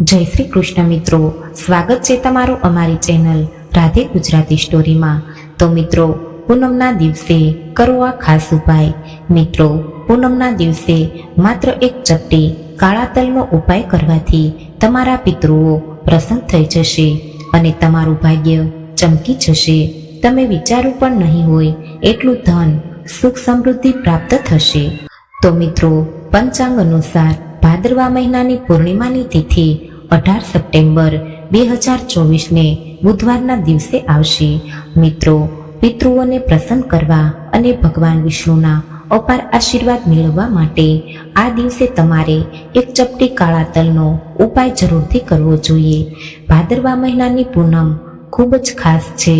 જય શ્રી કૃષ્ણ મિત્રો. સ્વાગત છે તમારું અમારી ચેનલ રાધે ગુજરાતી સ્ટોરીમાં. તો મિત્રો, પૂનમના દિવસે કરો આ ખાસ ઉપાય. મિત્રો, પૂનમના દિવસે માત્ર એક ચપટી કાળા તલનો ઉપાય કરવાથી તમારા પિતૃઓ પ્રસન્ન થઈ જશે અને તમારું ભાગ્ય ચમકી જશે. તમે વિચારું પણ નહીં હોય એટલું ધન, સુખ સમૃદ્ધિ પ્રાપ્ત થશે. તો મિત્રો, પંચાંગ અનુસાર ભાદરવા મહિનાની પૂર્ણિમાની તિથિ અઢાર સપ્ટેમ્બર બે હજાર ચોવીસને બુધવારના દિવસે આવશે. મિત્રો, પિતૃઓને પ્રસન્ન કરવા અને ભગવાન વિષ્ણુના અપાર આશીર્વાદ મેળવવા માટે આ દિવસે તમારે એક ચપટી કાળા તલનો ઉપાય જરૂરથી કરવો જોઈએ. ભાદરવા મહિનાની પૂનમ ખૂબ જ ખાસ છે.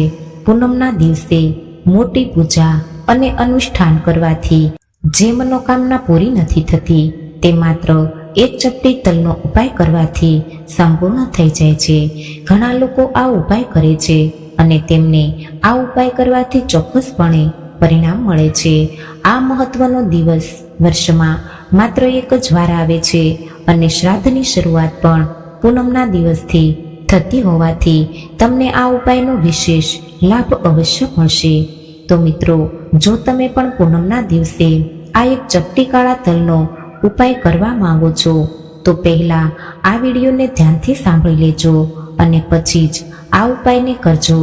પૂનમના દિવસે મોટી પૂજા અને અનુષ્ઠાન કરવાથી જે મનોકામના પૂરી નથી થતી, તે માત્ર એક ચપટી તલનો ઉપાય કરવાથી સંપૂર્ણ થઈ જાય છે. ઘણા લોકો આ ઉપાય કરે છે અને તેમને આ ઉપાય કરવાથી ચોક્કસપણે પરિણામ મળે છે. આ મહત્વનો દિવસ વર્ષમાં માત્ર એક જ વાર આવે છે અને શ્રાદ્ધની શરૂઆત પણ પૂનમના દિવસથી થતી હોવાથી તમને આ ઉપાયનો વિશેષ લાભ અવશ્ય મળશે. તો મિત્રો, જો તમે પણ પૂનમના દિવસે આ એક ચપટી કાળા તલનો ઉપાય કરવા માંગો છો, તો પહેલા આ વિડીયોને ધ્યાનથી સાંભળી લેજો અને પછી જ આ ઉપાયને કરજો,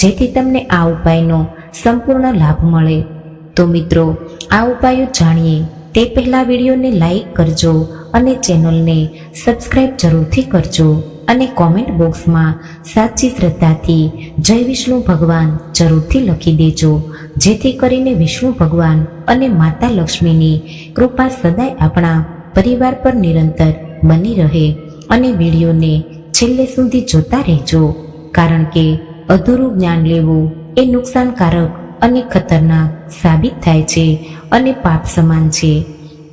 જેથી તમને આ ઉપાયનો સંપૂર્ણ લાભ મળે. તો મિત્રો, આ ઉપાયો જાણીએ, તે પહેલા વિડીયોને લાઈક કરજો અને ચેનલને સબસ્ક્રાઇબ જરૂરથી કરજો અને કોમેન્ટ બોક્સમાં સાચી શ્રદ્ધાથી જય વિષ્ણુ ભગવાન જરૂરથી લખી દેજો, જેથી કરીને વિષ્ણુ ભગવાન અને માતા લક્ષ્મીની કૃપા સદાય આપણા પરિવાર પર નિરંતર બની રહે અને વિડીયોને છેલ્લે સુધી જોતા રહેજો. કારણ કે અધૂરું જ્ઞાન લેવું એ નુકસાનકારક અને ખતરનાક સાબિત થાય છે અને પાપ સમાન છે.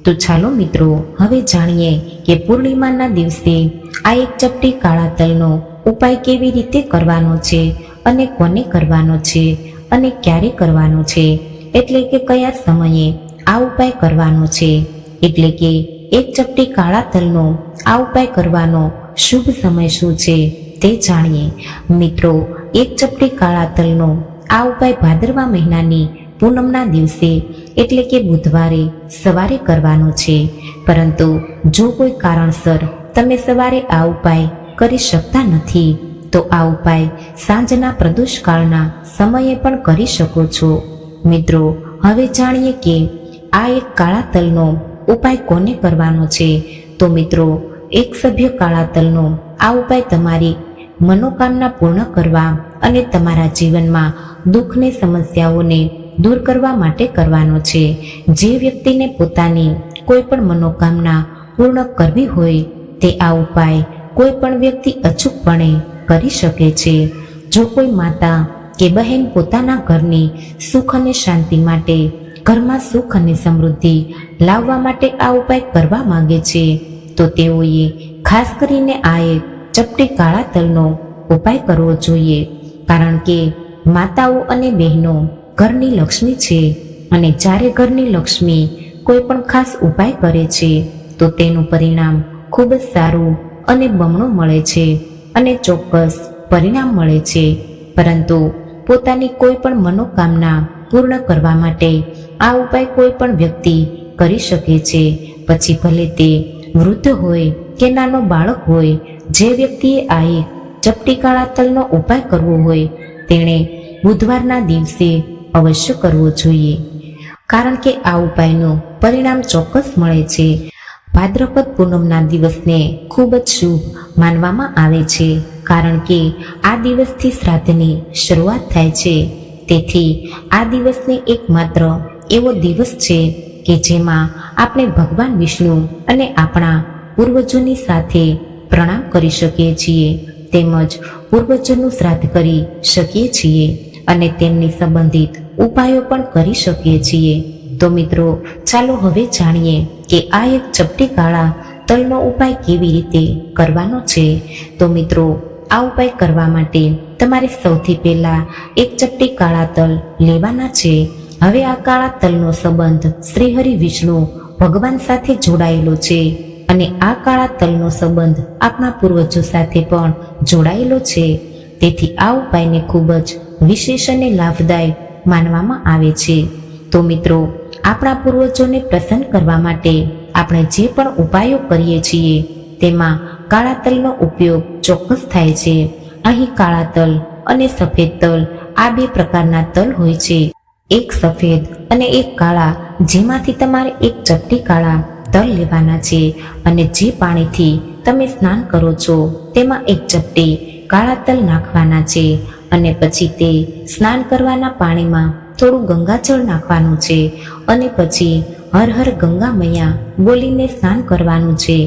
તો ચાલો મિત્રો, હવે જાણીએ કે પૂર્ણિમાના દિવસે આ એક ચપટી કાળા તલનો ઉપાય કેવી રીતે કરવાનો છે અને કોને કરવાનો છે અને ક્યારે કરવાનો છે. એટલે કે કયા સમયે આ ઉપાય કરવાનો છે? એટલે કે એક ચપટી કાળા તલનો આ ઉપાય કરવાનો શુભ સમય શું છે? તે જાણીએ. મિત્રો, એક ચપટી કાળા તલનો આ ઉપાય ભાદરવા મહિનાની પૂનમના દિવસે, એટલે કે બુધવારે સવારે કરવાનો છે. પરંતુ જો કોઈ કારણસર તમે સવારે આ ઉપાય કરી શકતા નથી, તો આ ઉપાય સાંજના પ્રદોષકાળના સમયે પણ કરી શકો છો. મિત્રો, હવે જાણીએ કે આ એક કાળા તલનો ઉપાય કોને કરવાનો છે? તો મિત્રો, એક સભ્ય કાળા તલનો આ ઉપાય તમારી મનોકામના પૂર્ણ કરવા અને તમારા જીવનમાં દુઃખની, સમસ્યાઓને દૂર કરવા માટે કરવાનો છે. જે વ્યક્તિને પોતાની કોઈ પણ મનોકામના પૂર્ણ કરવી હોય, તે આ ઉપાય કોઈ પણ વ્યક્તિ અચૂકપણે કરી શકે છે. જો કોઈ માતા કે બહેન પોતાના ઘરની સુખ અને શાંતિ માટે, ઘરમાં સુખ અને સમૃદ્ધિ લાવવા માટે આ ઉપાય કરવા માંગે છે, તો તેઓએ ખાસ કરીને આ એક ચપટી કાળા તલનો ઉપાય કરવો જોઈએ. કારણ કે માતાઓ અને બહેનો ઘરની લક્ષ્મી છે અને જ્યારે ઘરની લક્ષ્મી કોઈ પણ ખાસ ઉપાય કરે છે, તો તેનું પરિણામ ખૂબ જ સારું અને બમણું મળે છે અને ચોક્કસ પરિણામ મળે છે. પરંતુ પોતાની કોઈ પણ મનોકામના પૂર્ણ કરવા માટે આ ઉપાય કોઈ પણ વ્યક્તિ કરી શકે છે. પછી ભલે તે વૃદ્ધ હોય કે નાનો બાળક હોય, જે વ્યક્તિએ આ એક ચપટી કાળા તલનો ઉપાય કરવો હોય, તેણે બુધવારના દિવસે અવશ્ય કરવો જોઈએ. કારણ કે આ ઉપાયનું પરિણામ ચોક્કસ મળે છે. ભાદ્રપદ પૂનમના દિવસને ખૂબ જ શુભ માનવામાં આવે છે. કારણ કે આ દિવસથી શ્રાદ્ધની શરૂઆત થાય છે. તેથી આ દિવસને એકમાત્ર એવો દિવસ છે કે જેમાં આપણે ભગવાન વિષ્ણુ અને આપણા પૂર્વજોની સાથે પ્રણામ કરી શકીએ છીએ, તેમજ પૂર્વજોનું શ્રાદ્ધ કરી શકીએ છીએ અને તેમની સંબંધિત ઉપાયો પણ કરી શકીએ છીએ. તો મિત્રો, ચાલો હવે જાણીએ કે આ એક ચપટી કાળા તલનો ઉપાય કેવી રીતે કરવાનો છે. તો મિત્રો આ ઉપાય કરવા માટે તમારે સૌથી પહેલા એક ચપટી કાળા તલ લેવાના છે. હવે આ કાળા તલનો સંબંધ શ્રીહરિ વિષ્ણુ ભગવાન સાથે જોડાયેલો છે અને આ કાળા તલનો સંબંધ આપણા પૂર્વજો સાથે પણ જોડાયેલો છે. તેથી આ ઉપાયને ખૂબ જ વિશેષ અને લાભદાયક માનવામાં આવે છે. તો મિત્રો, આપણા પૂર્વજોને પ્રસન્ન કરવા માટે આપણે જે પણ ઉપાયો કરીએ છીએ, તેમાં કાળા તલનો ઉપયોગ ચોક્કસ થાય છે. અહીં કાળા તલ અને સફેદ તલ આ બે પ્રકારના તલ હોય છે. એક સફેદ અને એક કાળા, જેમાંથી તમારે એક ચપટી કાળા તલ લેવાના છે અને જે પાણીથી તમે સ્નાન કરો છો, તેમાં એક ચપટી કાળા તલ નાખવાના છે અને પછી તે સ્નાન કરવાના પાણીમાં થોડું ગંગાજળ નાખવાનું છે અને પછી હર હર ગંગા મૈયા બોલીને સ્નાન કરવાનું છે.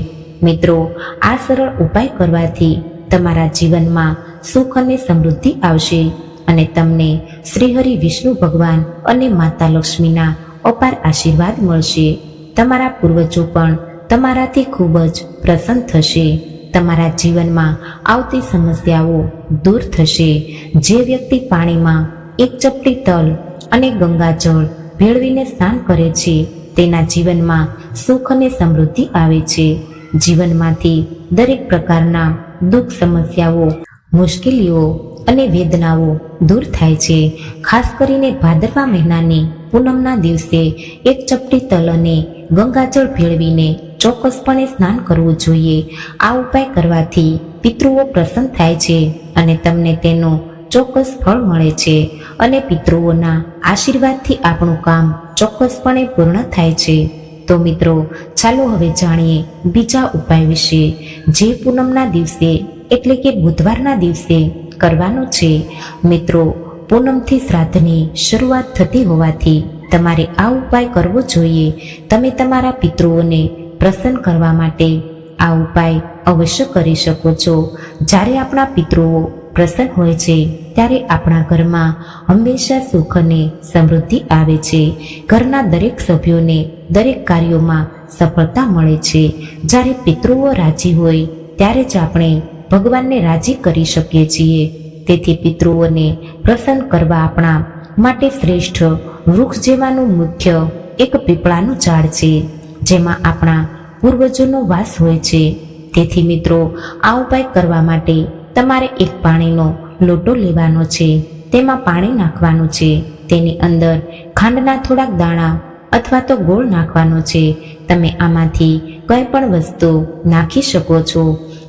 મિત્રો, આ સરળ ઉપાય કરવાથી તમારા જીવનમાં સુખ અને સમૃદ્ધિ આવશે અને તમને શ્રીહરિ વિષ્ણુ ભગવાન અને માતા લક્ષ્મીના અપાર આશીર્વાદ મળશે. તમારા પૂર્વજો પણ તમારાથી ખૂબ જ પ્રસન્ન થશે. તમારા જીવનમાં આવતી સમસ્યાઓ દૂર થશે. જે વ્યક્તિ પાણીમાં એક ચપટી તલ અને ગંગાજળ ભેળવીને સ્નાન કરે છે, તેના જીવનમાં સુખ અને સમૃદ્ધિ આવે છે. જીવનમાંથી દરેક પ્રકારના દુઃખ સમસ્યાઓ, મુશ્કેલીઓ અને વેદનાઓ દૂર થાય છે. ખાસ કરીને ભાદરવા મહિનાની પૂનમના દિવસે એક ચપટી તલ અને ગંગાજળ ભેળવીને ચોક્કસપણે સ્નાન કરવું જોઈએ. આ ઉપાય કરવાથી પિતૃઓ પ્રસન્ન થાય છે અને તમને તેનો ચોક્કસ ફળ મળે છે અને પિતૃઓના આશીર્વાદથી આપણું કામ ચોક્કસપણે પૂર્ણ થાય છે. તો મિત્રો, ચાલો હવે જાણીએ બીજા ઉપાય વિશે. જે પૂનમના દિવસે એટલે કે બુધવારના દિવસે કરવાનો છે. મિત્રો, પૂનમથી શ્રાદ્ધની શરૂઆત થતી હોવાથી તમારે આ ઉપાય કરવો જોઈએ. તમે તમારા પિતૃઓને પ્રસન્ન કરવા માટે આ ઉપાય અવશ્ય કરી શકો છો. જ્યારે આપણા પિતૃઓ પ્રસન્ન હોય છે, ત્યારે આપણા ઘરમાં હંમેશા સુખ અને સમૃદ્ધિ આવે છે. ઘરના દરેક સભ્યોને દરેક કાર્યોમાં સફળતા મળે છે. જ્યારે પિતૃઓ રાજી હોય, ત્યારે જ આપણે ભગવાનને રાજી કરી શકીએ છીએ. તેથી પિતૃઓને પ્રસન્ન કરવા આપણા માટે શ્રેષ્ઠ વૃક્ષ જેવાનું મુખ્ય એક પીપળાનું ઝાડ છે, જેમાં આપણા પૂર્વજોનો વાસ હોય છે. તેથી મિત્રો, આ ઉપાય કરવા માટે તમારે એક પાણીનો લોટો લેવાનો છે, તેમાં પાણી નાખવાનું છે, તેની અંદર ખાંડના થોડાક દાણા અથવા તો ગોળ નાખવાનો છે. તમે આમાંથી કંઈ પણ વસ્તુ નાખી શકો છો.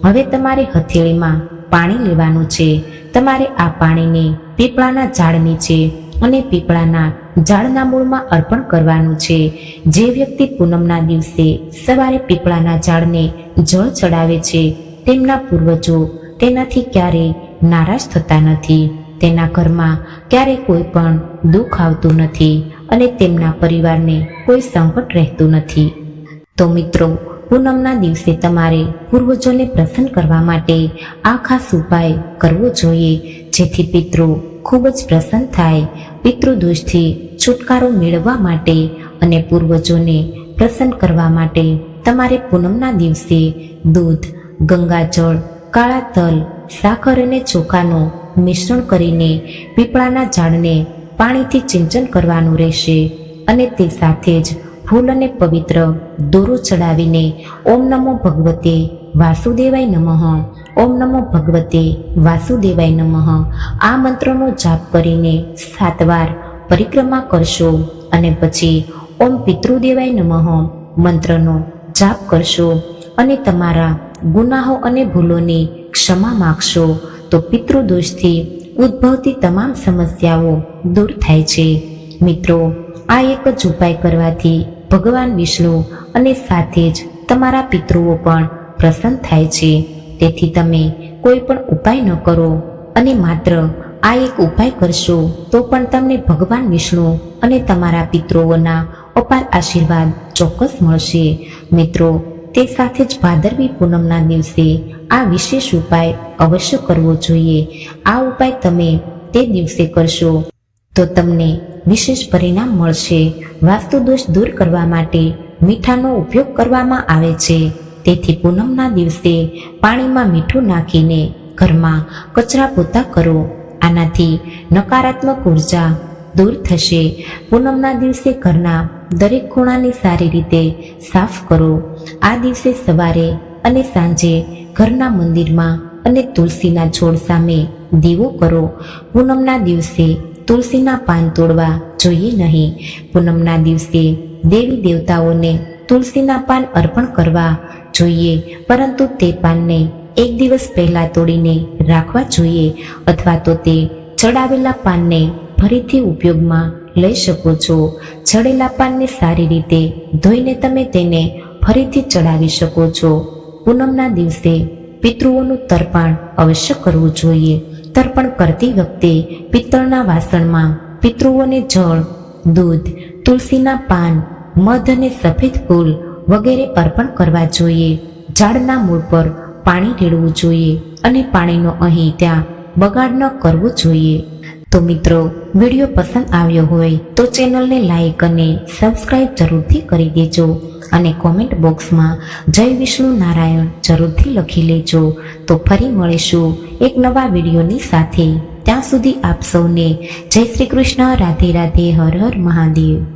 હવે તમારે હથેળીમાં પાણી લેવાનું છે. તમારે આ પાણીને પીપળાના ઝાડ નીચે અને પીપળાના ઝાડના મૂળમાં અર્પણ કરવાનું છે. જે વ્યક્તિ પૂનમના દિવસે સવારે પીપળાના ઝાડને જળ ચડાવે છે, તેમના પૂર્વજો તેનાથી ક્યારેય નારાજ થતા નથી. તેના ઘરમાં ક્યારેય કોઈ પણ દુઃખ આવતું નથી અને તેમના પરિવારને કોઈ સંકટ રહેતું નથી. તો મિત્રો, પૂનમના દિવસે તમારે પૂર્વજોને પ્રસન્ન કરવા માટે આ ખાસ ઉપાય કરવો જોઈએ, જેથી પિતૃ ખૂબ જ પ્રસન્ન થાય. પિતૃદોષથી છુટકારો મેળવવા માટે અને પૂર્વજોને પ્રસન્ન કરવા માટે તમારે પૂનમના દિવસે દૂધ, ગંગાજળ કાળા તલ, સાકર અને ચોખાનું મિશ્રણ કરીને પીપળાના ઝાડને પાણીથી સિંચન કરવાનું રહેશે અને તે સાથે જ ફૂલ અને પવિત્ર દોરો ચડાવીને ઓમ નમો ભગવતે વાસુદેવાય નમઃ, ઓમ નમો ભગવતે વાસુદેવાય નમઃ. આ મંત્રનો જાપ કરીને સાત વાર પરિક્રમા કરશો અને પછી ઓમ પિતૃદેવાય નમઃ મંત્રનો જાપ કરશો અને તમારા ગુનાહો અને ભૂલોની ક્ષમા માગશો, તો પિતૃદોષથી ઉદ્ભવતી તમામ સમસ્યાઓ દૂર થાય છે. મિત્રો, આ એક જ ઉપાય કરવાથી ભગવાન વિષ્ણુ અને સાથે જ તમારા પિતૃઓ પણ પ્રસન્ન થાય છે. તેથી તમે કોઈ પણ ઉપાય ન કરો અને માત્ર આ એક ઉપાય કરશો, તો પણ તમને ભગવાન વિષ્ણુ અને તમારા પિતૃઓના અપાર આશીર્વાદ ચોક્કસ મળશે. મિત્રો તે સાથે જ ભાદરવી પૂનમના દિવસે આ વિશેષ ઉપાય અવશ્ય કરવો જોઈએ. આ ઉપાય તમે તે દિવસે કરશો. તો તમને વિશેષ પરિણામ મળશે. વાસ્તુ દોષ દૂર કરવા માટે મીઠાનો ઉપયોગ કરવામાં આવે છે. તેથી પૂનમના દિવસે પાણીમાં મીઠું નાખીને ઘરમાં કચરા પોતા કરો. આનાથી નકારાત્મક ઊર્જા દૂર થશે. પૂનમના દિવસે ઘરના દરેક ખૂણાને સારી રીતે સાફ કરો. આ દિવસે સવારે અને સાંજે ઘરના મંદિરમાં અને તુલસીના છોડ સામે દીવો કરો. પૂનમના દિવસે તુલસીના પાન તોડવા જોઈએ નહીં. પૂનમના દિવસે દેવી દેવતાઓને તુલસીના પાન અર્પણ કરવા જોઈએ, પરંતુ તે પાનને એક દિવસ પહેલા તોડીને રાખવા જોઈએ અથવા તો તે ચડાવેલા પાનને ફરીથી ઉપયોગમાં લઈ શકો છો. ચડેલા પાનને સારી રીતે ધોઈને તમે તેને ફરીથી ચડાવી શકો છો. પૂનમના દિવસે પિતૃઓનું તર્પણ અવશ્ય કરવું જોઈએ. તર્પણ કરતી વખતે પિત્તળના વાસણમાં પિતૃઓને જળ, દૂધ, તુલસીના પાન, મધ અને સફેદ ફૂલ વગેરે અર્પણ કરવા જોઈએ. ઝાડના મૂળ પર પાણી રેડવું જોઈએ અને પાણીનો અહીં ત્યાં બગાડ ન કરવો જોઈએ. તો મિત્રો, વીડિયો પસંદ આવ્યો હોય તો ચેનલને લાઈક અને સબસ્ક્રાઈબ જરૂરથી કરી દેજો. અને કોમેન્ટ બોક્સમાં જય વિષ્ણુ નારાયણ, જરૂરથી લખી લેજો. તો ફરી મળીશું એક નવા વિડીયોની સાથે. ત્યાં સુધી આપ સૌને જય શ્રી કૃષ્ણ, રાધે રાધે, હર હર મહાદેવ.